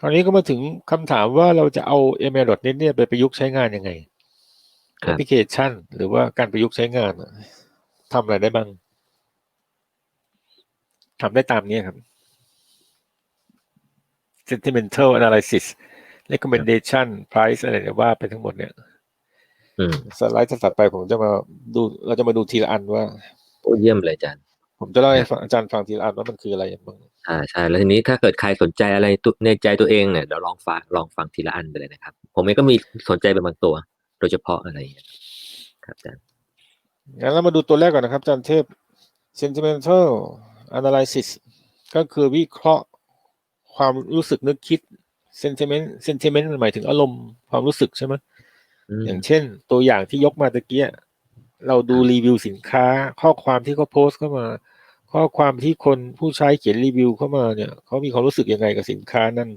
คราวนี้ก็มาถึงคำถามว่าเราจะเอา ML.NET เนี่ยไปประยุกต์ใช้งานยังไงคแอรัปบพลิเคชัน หรือว่าการประยุกต์ใช้งานอะทำอะไรได้บ้างทำได้ตามนี้ครับ sentimental analysis recommendation price อะไรเนี่ยว่าไปทั้งหมดเนี่ยอืมสไลด์ถัดไปผมจะมาดู เราจะมาดูทีละอันว่า โอ้เยี่ยมเลยอาจารย์ ผมจะเล่าให้ฟังอาจารย์ฟังทีละอันว่ามันคืออะไรบ้าง อ่าใช่แล้วทีนี้ถ้าเกิดใครสนใจอะไรตุในใจตัวเองเนี่ยเดี๋ยวลองฟังลองฟังทีละอันไปเลยนะครับ ผมเองก็มีสนใจเป็นบางตัว โดยเฉพาะอะไรอย่างเงี้ยครับอาจารย์งั้นเรามาดูตัวแรกก่อนนะครับอาจารย์เทพ sentimental analysis ก็คือวิเคราะห์ความรู้สึกนึกคิด sentiment sentiment มันหมายถึงอารมณ์ความรู้สึกใช่ไหมอืมอย่างเช่น ตัวอย่างที่ยกมาตะเกียเราดูรีวิวสินค้า ข้อความที่เขาโพสต์เข้ามา ข้อความที่คนผู้ใช้เขียนรีวิวเข้ามาเนี่ยเขามีความรู้สึกยังไงกับสินค้านั้น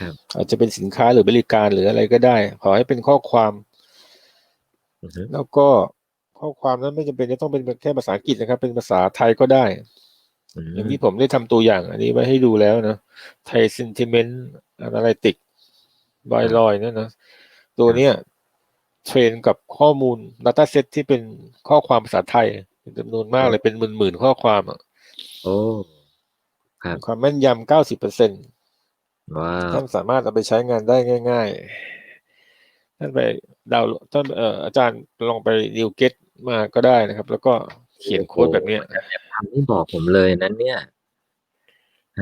ครับอาจจะเป็นสินค้าหรือบริการหรืออะไรก็ได้ ขอให้เป็นข้อความอือฮึแล้วก็ข้อความนั้นไม่จำเป็นจะต้องเป็นแค่ภาษาอังกฤษนะครับ เป็นภาษาไทยก็ได้อืมอย่างที่ผมได้ทำตัวอย่าง อันนี้ไว้ให้ดูแล้วนะไทย sentiment analytic บอยลอยนั่นนะตัวเนี้ยเทรนกับข้อมูล data set ที่เป็นข้อความภาษาไทยเป็น จำนวนมากเลยเป็นหมื่นๆข้อความอะโอ้ครับความแม่นยำเก้าสิบเปอร์เซ็นว้าวท่านสามารถเอาไปใช้งานได้ง่าย ๆ ท่านไปดาวน์ท่านเอ่ออาจารย์ลองไปดิวเก็ตมาก็ได้นะครับ แล้วก็เขียนโค้ดแบบเนี้ยทำที่บอกผมเลยนั้นเนี่ย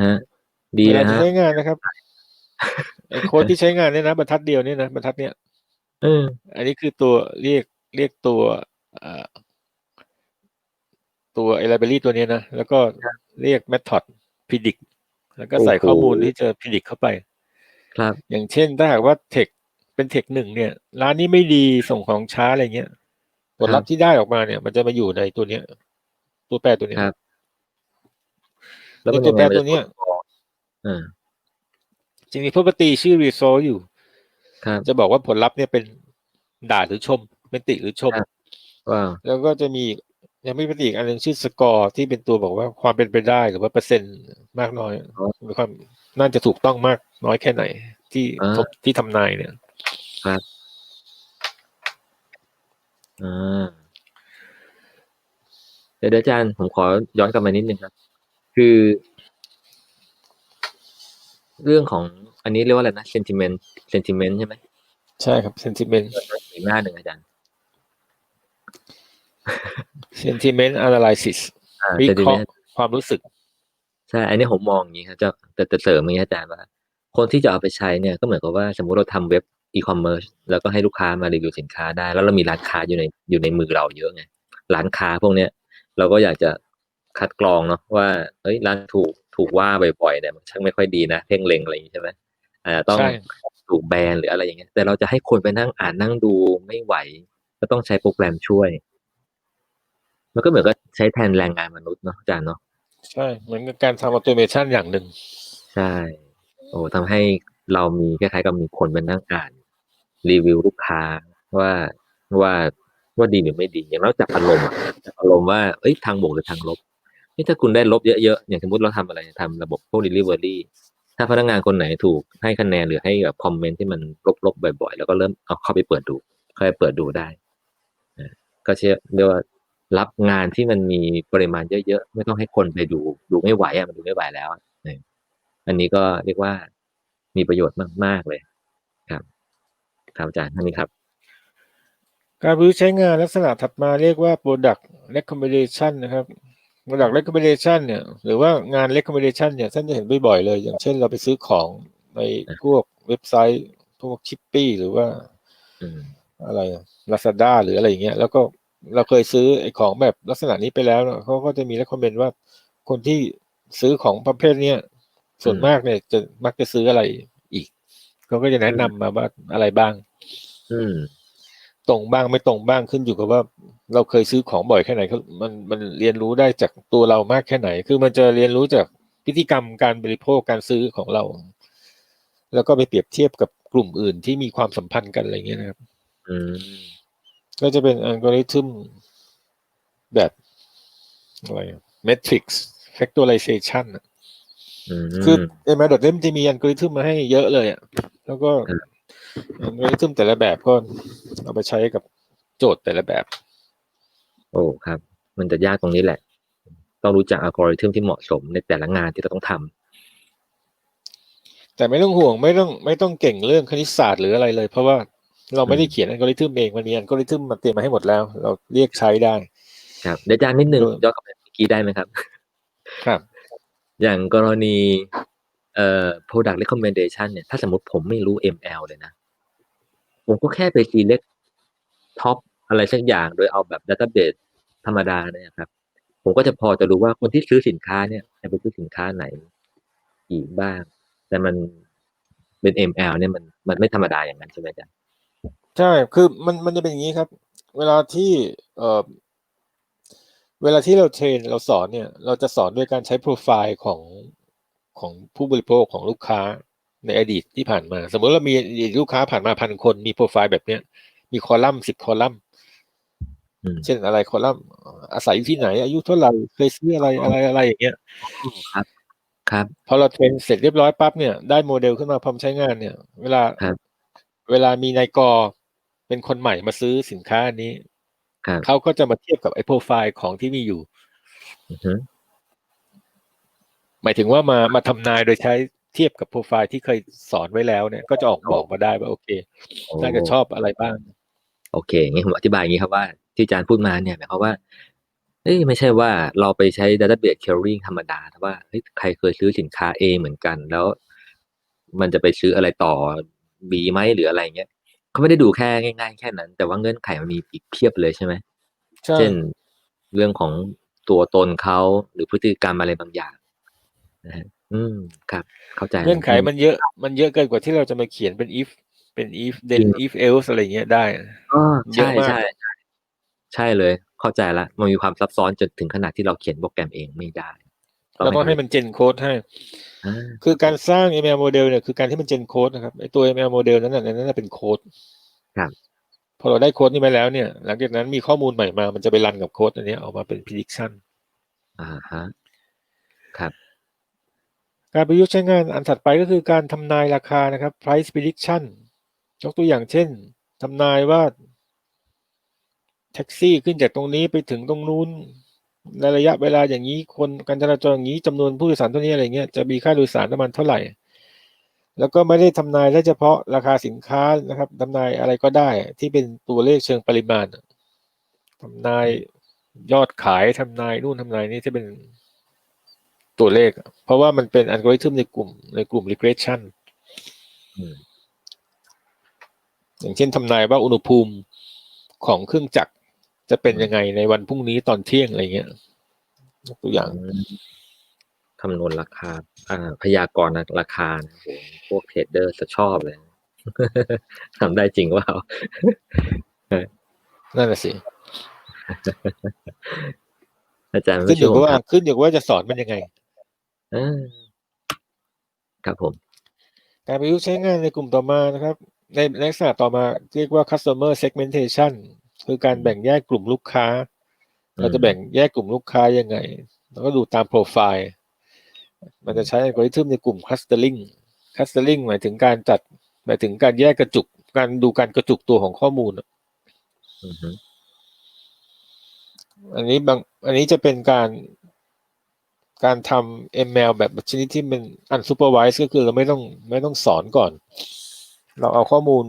ฮะ ดีเวลานะที่ฮะใช้งานนะครับไอ้โค้ดที่ใช้งานเนี่ยนะบรรทัดเดียวเนี่ยนะบรรทัดเนี้ยเออ อันนี้คือตัวเรียกเรียกตัวเอ่อ ตัวไอไลบรารีตัวเนี้ยนะ แล้วก็เรียก method predict แล้วก็ใส่โอ้โหข้อมูลที่จะ predict เข้าไป ครับ อย่างเช่นถ้าหากว่าเทคเป็นเทคหนึ่งเนี่ย ร้านนี้ไม่ดีส่งของช้าอะไรเงี้ยผลลัพธ์ที่ได้ออกมาเนี่ย มันจะมาอยู่ในตัวเนี้ย ตัวแปรตัวเนี้ยครับในตัวแปรตัวเนี้ยอ่าจะมี property ชื่อ result อยู่ครับจะบอกว่าผลลัพธ์เนี่ยเป็นด่าหรือชม เป็นติหรือชมครับว้าวแล้วก็จะมีอีก ยังไม่เป็นอีกอันหนึ่งชื่อสกอร์ที่เป็นตัวบอกว่าความเป็นไปได้หรือว่าเปอร์เซ็นต์มากน้อยมีความน่าจะถูกต้องมากน้อยแค่ไหน ที่อ่าทบที่ทำนายเนี่ยอ่าเดี๋ยวเดี๋ยวอาจารย์ผมขอย้อนกลับมานิดนึงครับ คือ เรื่องของอันนี้เรียกว่าอะไรนะ sentiment sentiment ใช่ไหมใช่ครับ sentiment อีกหน้าหนึ่งอาจารย์ sentiment analysis อ่าวิเคราะห์ sentiment ความรู้สึก ใช่ อันนี้ผมมองอย่างนี้ครับจะจะจะเสริมอย่างนี้อาจารย์ว่า คนที่จะเอาไปใช้เนี่ยก็เหมือนกับว่าสมมุติเราทำเว็บอีคอมเมิร์ซแล้วก็ให้ลูกค้ามารีวิวสินค้าได้ แล้วเรามีร้านค้าอยู่ในอยู่ในมือเราเยอะไงร้านค้าพวกเนี้ยเราก็อยากจะคัดกรองเนาะว่าเอ้ยร้านถูกถูกว่าบ่อยๆเนี่ยมันช่างไม่ค่อยดีนะ เพ่งเล็งอะไรอย่างนี้ใช่ไหมอ่าต้องใช่ถูกแบนหรืออะไรอย่างเงี้ยแต่เราจะให้คนไปนั่งอ่านนั่งดูไม่ไหว ก็ต้องใช้โปรแกรมช่วย มันก็เหมือนกับใช้แทนแรงงานมนุษย์เนาะอาจารย์เนาะใช่เหมือนกับการทำ automation อย่างหนึ่งใช่ โอ้ทำให้เรามีคล้ายๆกับมีคนไปนั่งอ่านรีวิวลูกค้าว่าว่าว่าดีหรือไม่ดี อย่างเราจับอารมณ์อะจับอารมณ์ว่าเอ้ยทางบวกหรือทางลบนี่ถ้าคุณได้ลบเยอะๆอย่างสมมติเราทำอะไรทำระบบพวก delivery ถ้าพนักงานคนไหนถูกให้คะแนนหรือให้แบบคอมเมนต์ที่มันลบๆบ่อย ๆ แล้วก็เริ่มเอาเข้าไปเปิดดูเข้าไปเปิดดูได้อ่าก็เชื่อเรียกว่า รับงานที่มันมีปริมาณเยอะๆ ไม่ต้องให้คนไปดู ดูไม่ไหวอะมันดูไม่ไหวแล้วอะเอออันนี้ก็เรียกว่ามีประโยชน์มาก ๆ เลย ครับครับอาจารย์ท่านนี้ครับ การประยุกต์ใช้งานลักษณะถัดมาเรียกว่า product recommendation นะครับ product recommendation เนี่ย หรือว่างาน recommendation เนี่ยท่านจะเห็นบ่อยๆเลย อย่างเช่นเราไปซื้อของในพวกเว็บไซต์ พวกชิปปี้หรือว่าอืมอะไรลาซาด้าหรืออะไรอย่างเงี้ย แล้วก็ เราเคยซื้อไอ้ของแบบลักษณะนี้ไปแล้วเนอะเขาก็จะมี recommend ว่า คนที่ซื้อของประเภทเนี้ยส่วนมากเนี่ยจะมักจะซื้ออะไรอีกเขาก็จะแนะนำมาว่าอะไรบ้าง อืม ตรงบ้างไม่ตรงบ้างขึ้นอยู่กับว่า เราเคยซื้อของบ่อยแค่ไหนคือมันมันเรียนรู้ได้จากตัวเรามากแค่ไหน คือมันจะเรียนรู้จากพฤติกรรมการบริโภคการซื้อของเรา แล้วก็ไปเปรียบเทียบกับกลุ่มอื่นที่มีความสัมพันธ์กันอะไรเงี้ยนะครับ อืม ก็จะเป็นอัลกอริทึมแบบอะไร matrix factorization อะออืมคือ ML.net มันจะมีอัลกอริทึมมาให้เยอะเลยอะแล้วก็ครับอัลกอริทึมแต่ละแบบก็เอาไปใช้กับโจทย์แต่ละแบบ โอ้ครับ มันจะยากตรงนี้แหละ ต้องรู้จักอัลกอริทึมที่เหมาะสมในแต่ละงานที่เราต้องทำแต่ไม่ต้องห่วงไม่ต้องไม่ต้องเก่งเรื่องคณิตศาสตร์หรืออะไรเลย เพราะว่า เราไม่ได้เขียนอัลกอริทึมเองมันมีอัลกอริทึมมาเตรียมมาให้หมดแล้ว เราเรียกใช้ได้ ครับเดี๋ยวอาจารย์นิดนึงเออย้อนกลับไปเมื่อกี้ได้ไหมครับ ครับ อย่างกรณีเอ่อ product recommendation เนี่ยถ้าสมมติผมไม่รู้ ML เลยนะ ผมก็แค่ไป select top อะไรสักอย่างโดยเอาแบบ database ธรรมดาเนี่ยครับ ผมก็จะพอจะรู้ว่าคนที่ซื้อสินค้าเนี่ยจะไปซื้อสินค้าไหนอีกบ้าง แต่มันเป็น ML เนี่ยมันมันไม่ธรรมดาอย่างนั้นใช่ไหมอาจารย์ ใช่ คือมันมันจะเป็นอย่างนี้ครับ เวลาที่เอ่อเวลาที่เราเทรนเราสอนเนี่ย เราจะสอนด้วยการใช้โปรไฟล์ของของผู้บริโภคของลูกค้าในอดีตที่ผ่านมา สมมติเรามีลูกค้าผ่านมาพันคนมีโปรไฟล์แบบเนี้ย มีคอลัมน์สิบคอลัมน์อืมเช่นอะไรคอลัมน์อาศัยอยู่ที่ไหน อายุเท่าไหร่เคยซื้ออะไรอะไรอะไรอย่างเงี้ยครับ ครับ พอเราเทรนเสร็จเรียบร้อยปั๊บเนี่ยได้โมเดลขึ้นมาพร้อมใช้งานเนี่ย เวลาครับเวลามีนายกอ เป็นคนใหม่มาซื้อสินค้าอันนี้ครับเขาก็จะมาเทียบกับไอ้โปรไฟล์ของที่มีอยู่อือฮึหมายถึงว่ามามาทำนายโดยใช้เทียบกับโปรไฟล์ที่เคยสอนไว้แล้วเนี่ย ก็จะออกบอกมาได้ว่าโอเคโอ้น่าจะชอบอะไรบ้าง โอเคงี้ผมอธิบายอย่างนี้ครับว่าที่อาจารย์พูดมาเนี่ยหมายความว่าเอ้ยไม่ใช่ว่าเราไปใช้ database querying ธรรมดาแต่ว่าเฮ้ยใครเคยซื้อสินค้า A เหมือนกัน แล้ว มันจะไปซื้ออะไรต่อ B ไหมหรืออะไรเงี้ย เขาไม่ได้ดูแค่ง่าย ๆ แค่นั้น แต่ว่าเงื่อนไขมันมีอีกเพียบเลยใช่ไหมใช่เช่นเรื่องของตัวตนเขาหรือพฤติกรรมอะไรบางอย่างนะฮะอืมครับ เข้าใจแล้วเงื่อนไขมันเยอะมันเยอะเกินกว่าที่เราจะมาเขียนเป็น if เป็น if then if else อะไรเงี้ยได้อ๋อเยอะใช่มากใช่ใช่ใช่เลย เข้าใจละมันมีความซับซ้อนจนถึงขนาดที่เราเขียนโปรแกรมเองไม่ได้เราต้องให้มันเจนโค้ดให้อ่า คือการสร้าง ML โมเดลเนี่ยคือการที่มันเจนโค้ดนะครับไอตัว ML โมเดลนั้นน่ะนั้นนะเป็นโค้ดครับพอเราได้โค้ดนี้มาแล้วเนี่ย หลังจากนั้นมีข้อมูลใหม่มา มันจะไปรันกับโค้ดอันเนี้ยออกมาเป็น prediction อ่าฮะครับการประยุกต์ใช้งานอันถัดไปก็คือการทำนายราคานะครับ price prediction ยกตัวอย่างเช่นทำนายว่า แท็กซี่ขึ้นจากตรงนี้ไปถึงตรงนู้น ในระยะเวลาอย่างนี้คนการจราจรอย่างนี้จำนวนผู้โดยสารเท่านี้อะไรเงี้ยจะมีค่าโดยสารประมาณเท่าไหร่ แล้วก็ไม่ได้ทำนายได้เฉพาะราคาสินค้านะครับทำนายอะไรก็ได้ที่เป็นตัวเลขเชิงปริมาณทำนายยอดขายทำนายนู่นทำนายนี่ที่เป็นตัวเลข เพราะว่ามันเป็นอัลกอริทึมในกลุ่มในกลุ่ม regression อืมอย่างเช่นทำนายว่าอุณหภูมิของเครื่องจักร จะเป็นยังไงในวันพรุ่งนี้ตอนเที่ยงอะไรเงี้ยยกตัวอย่างอืมคำนวณราคาอ่าพยากรณ์ราคานะโหพวกเทรดเดอร์จะชอบเลยทำได้จริงว่านั่นแหละสิอาจารย์ขึ้นอยู่กับว่าครับขึ้นอยู่กับว่าจะสอนมันยังไงเออครับผม การประยุกต์ใช้งานในกลุ่มต่อมานะครับ ในในลักษณะต่อมาเรียกว่า customer segmentation คือการแบ่งแยกกลุ่มลูกค้า เราจะแบ่งแยกกลุ่มลูกค้ายังไงแล้วก็ดูตามโปรไฟล์ มันจะใช้อัลกอริทึมในกลุ่ม clustering clustering หมายถึงการจัด หมายถึงการแยกกระจุก การดูการกระจุกตัวของข้อมูลอือฮึอันนี้บาง อันนี้จะเป็นการการทำ ML แบบชนิดที่เป็น unsupervised ก็คือเราไม่ต้องไม่ต้องสอนก่อน เราเอาข้อมูล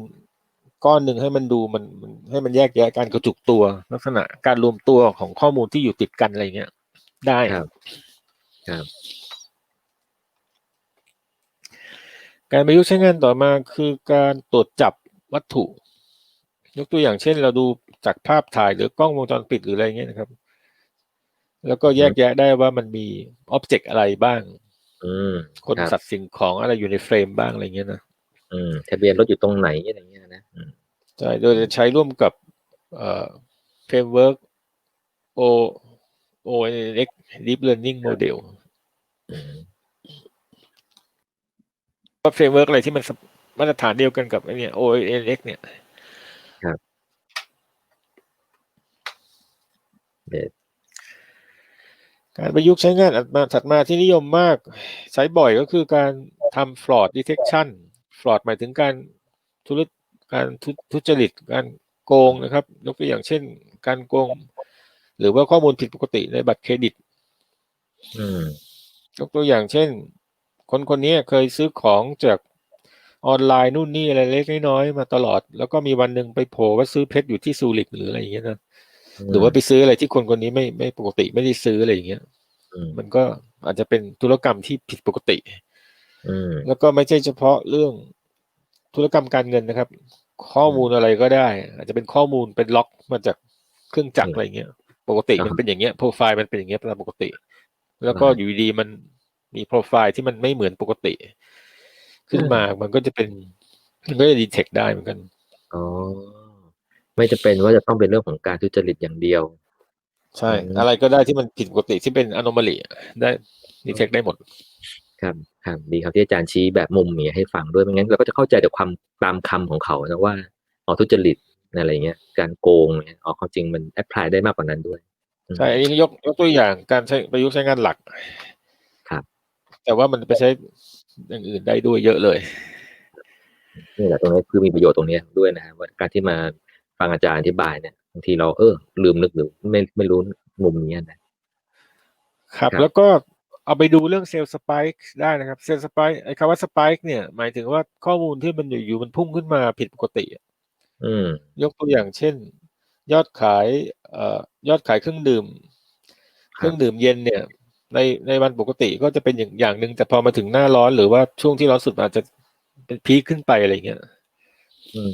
ก้อนหนึ่งให้มันดูมันมันให้มันแยกแยะการกระจุกตัว ลักษณะการรวมตัวของข้อมูลที่อยู่ติดกันอะไรเงี้ย ได้ครับ ครับ การประยุกต์ใช้งานต่อมาคือการตรวจจับวัตถุ ยกตัวอย่างเช่น เราดูจากภาพถ่ายหรือกล้องวงจรปิดหรืออะไรเงี้ยนะครับ แล้วก็แยกแยะได้ว่ามันมีอ็อบเจกต์อะไรบ้างอืมคนรับสัตว์สิ่งของอะไรอยู่ในเฟรมบ้างอะไรเงี้ยนะอืมทะเบียนรถอยู่ตรงไหนอะไรเงี้ย นะอืมใช่โดยจะใช้ร่วมกับเอ่อเฟรมเวิร์ก O ONNX Deep Learning Model อืมว่าเฟรมเวิร์กอะไรที่มันสมาตรฐานเดียวกันกับไอ้เนี่ย ONNX เนี่ยเดี๋ยวการประยุกต์ใช้งานอัตมาถัดมาที่นิยมมาก ใช้บ่อยก็คือการทำ fraud detection fraud หมายถึงการธุร การทุทุจริตการโกงนะครับ ยกตัวอย่างเช่น การโกง หรือว่าข้อมูลผิดปกติในบัตรเครดิตอืมยกตัวอย่างเช่น คนคนนี้เคยซื้อของจากออนไลน์นู่นนี่อะไรเล็กน้อยๆมาตลอด แล้วก็มีวันหนึ่งไปโผล่ว่าซื้อเพชรอยู่ที่ซูริกหรืออะไรอย่างเงี้ยนะหรือว่าไปซื้ออะไรที่คนคนนี้ไม่ไม่ปกติไม่ได้ซื้ออะไรอย่างเงี้ยอืมมันก็อาจจะเป็นธุรกรรมที่ผิดปกติอืมแล้วก็ไม่ใช่เฉพาะเรื่องธุรกรรมการเงินนะครับ ข้อมูลอะไรก็ได้ อาจจะเป็นข้อมูลเป็นล็อกมาจากเครื่องจักรอะไรอย่างเงี้ย ปกติมันเป็นอย่างเงี้ยโปรไฟล์มันเป็นอย่างเงี้ยตามปกติ แล้วก็อยู่ดีๆมันมีโปรไฟล์ที่มันไม่เหมือนปกติ ขึ้นมามันก็จะเป็นมันก็จะดีเทคได้เหมือนกันอ๋อไม่จะเป็นว่าจะต้องเป็นเรื่องของการทุจริตอย่างเดียว ใช่อืมอะไรก็ได้ที่มันผิดปกติที่เป็นอ n o m a l y ได้ดีเทคได้หมด ครับครับดีครับที่อาจารย์ชี้แบบมุมนี้ให้ฟังด้วยไม่งั้นเราก็จะเข้าใจแต่ความตามคำของเขานะว่าอ๋อทุจริตอะไรเงี้ย การโกงเนี่ยอ๋อความจริงมันแอพพลายได้มากกว่านั้นด้วยอืมใช่อันนี้ยกยกตัวอย่างการใช้ประยุกต์ใช้งานหลัก ครับ แต่ว่ามันไปใช้อย่างอื่นได้ด้วยเยอะเลยนี่แหละตรงนี้คือมีประโยชน์ตรงเนี้ยด้วยนะฮะว่าการที่มาฟังอาจารย์อธิบายเนี่ยบางทีเราเออ ลืมนึกหรือไม่ไม่รู้มุมนี้นะครับครับแล้วก็ เอาไปดูเรื่องเซลล์สปายได้นะครับเซลล์สปายไอ้คำว่าสปายเนี่ยหมายถึงว่าข้อมูลที่มันอยู่ๆมันพุ่งขึ้นมาผิดปกติอืมยกตัวอย่างเช่น ยอดขายเอ่อยอดขายเครื่องดื่มครับเครื่องดื่มเย็นเนี่ย ในในวันปกติก็จะเป็นอย่างอย่างหนึ่งแต่พอมาถึงหน้าร้อนหรือว่าช่วงที่ร้อนสุดอาจจะเป็นพีคขึ้นไปอะไรเงี้ยอืม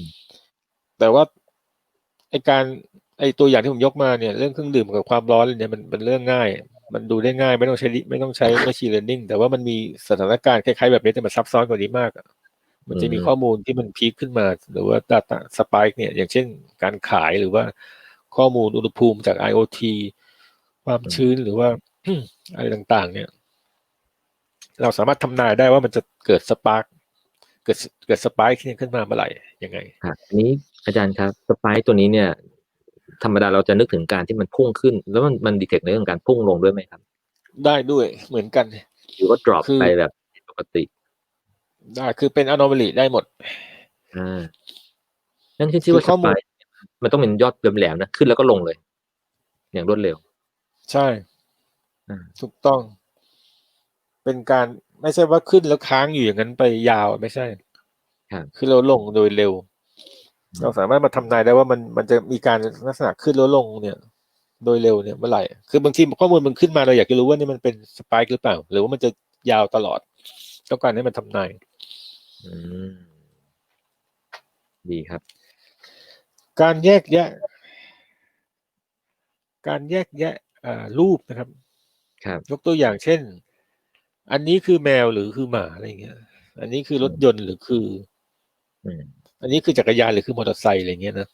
แต่ว่าไอการไอตัวอย่างที่ผมยกมาเนี่ย เรื่องเครื่องดื่มกับความร้อนเนี่ยมันเป็นเรื่องง่าย มันดูได้ง่ายไม่ต้องใช้ดิไม่ต้องใช้ machine learning แต่ว่ามันมีสถานการณ์คล้ายๆแบบนี้แต่มันซับซ้อนกว่านี้มากอะมันจะมีอืมข้อมูลที่มันพีคขึ้นมา หรือว่า data spike เนี่ย อย่างเช่นการขายหรือว่าข้อมูลอุณหภูมิจาก IoT ความชื้นหรือว่าอะไรต่างๆ เนี่ย เราสามารถทำนายได้ว่ามันจะเกิดสปาร์กเกิดเกิดสปายขึ้นมาเมื่อไหร่ยังไงครับอันนี้อาจารย์ครับสไปตัวนี้เนี่ย ธรรมดาเราจะนึกถึงการที่มันพุ่งขึ้น แล้วมันมันดีเทคในเรื่องการพุ่งลงด้วยไหมครับ ได้ด้วยเหมือนกันหรือว่า drop คือไปแบบปกติ ได้คือเป็น anomaly ได้หมดอ่านั่นคือชื่อว่าคือข้อมูลสไปมันต้องเป็นยอดแหลมๆนะขึ้นแล้วก็ลงเลย อย่างรวดเร็ว ใช่อ่าถูกต้อง เป็นการไม่ใช่ว่าขึ้นแล้วค้างอยู่อย่างนั้นไปยาวไม่ใช่ครับคือเราลงโดยเร็ว เราสามารถมาทำนายได้ว่ามันมันจะมีการลักษณะขึ้นแล้วลงเนี่ย โดยเร็วเนี่ยเมื่อไหร่ คือบางทีข้อมูลมันขึ้นมาเราอยากจะรู้ว่านี่มันเป็นสปายหรือเปล่า หรือว่ามันจะยาวตลอด ต้องการให้มันทำนายอืมดีครับ การแยกแยะ การแยกแยะอ่ารูปนะครับ ครับยกตัวอย่างเช่น อันนี้คือแมวหรือคือหมาอะไรเงี้ย อันนี้คือรถยนต์หรือคือ อืมอันนี้คือจักรยานหรือคือมอเตอร์ไซค์อะไรเงี้ยนะ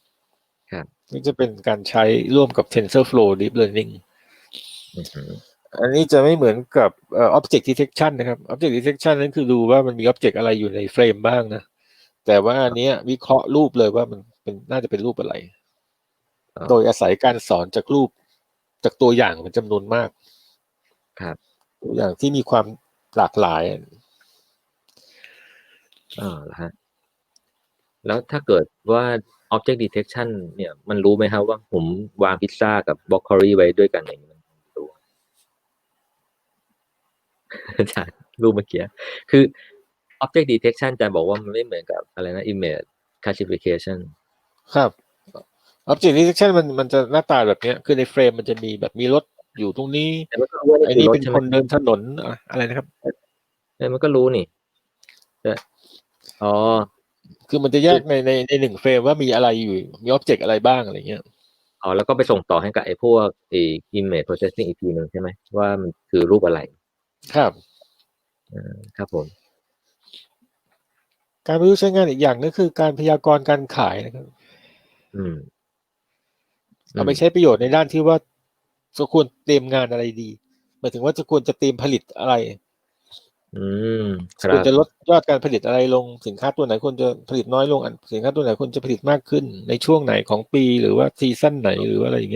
ครับนี่จะเป็นการใช้ร่วมกับ TensorFlow Deep Learning อืมอืมอันนี้จะไม่เหมือนกับเอ่อ Object Detection นะครับ Object Detection นั้นคือดูว่ามันมี Object อะไรอยู่ในเฟรมบ้างนะ แต่ว่าอันเนี้ยวิเคราะห์รูปเลยว่ามันเป็นน่าจะเป็นรูปอะไรอ๋อโดยอาศัยการสอนจากรูปจากตัวอย่างเป็นจำนวนมาก ครับตัวอย่างที่มีความหลากหลายอ๋อแล้วฮะ แล้วถ้าเกิดว่า object detection เนี่ย มันรู้ไหมครับว่าผมวางพิซซ่ากับบล็อกโคลีไว้ด้วยกันอย่างนี้มันรู้อาจารย์รูปเมื่อกี้คือ object detection อาจารย์บอกว่ามันไม่เหมือนกับอะไรนะ image classification ครับ Object Detection มันมันจะหน้าตาแบบเนี้ยคือในเฟรมมันจะมีแบบมีรถอยู่ตรงนี้แต่มันก็รู้ว่าไอ้นี่นี่คือรถเป็นใช่ไหคมนเดินถนนอะอะไรนะครับเออมันก็รู้นี่แต่อ๋อ คือมันจะแยกในในในหนึ่งเฟรมว่ามีอะไรอยู่ มี Object อะไรบ้างอะไรเงี้ยอ๋อแล้วก็ไปส่งต่อให้กับไอ้พวกไอ้ image processing อีกทีหนึ่งใช่ไหมว่ามันคือรูปอะไร ครับอ่าครับผม การประยุกต์ใช้งานอีกอย่างก็คือการพยากรณ์การขายนะครับอืมเอาไปใช้ประโยชน์ในด้านที่ว่าจะควรเตรียมงานอะไรดีหมายถึงว่าจะควรจะเตรียมผลิตอะไร อืมคควรจะลดยอดการผลิตอะไรลงสินค้าตัวไหนควรจะผลิตน้อยลงสินค้าตัวไหนควรจะผลิตมากขึ้นในช่วงไหนของปีหรือว่าซีซั่นไหนหรือว่าอะไรอย่างเงี้ย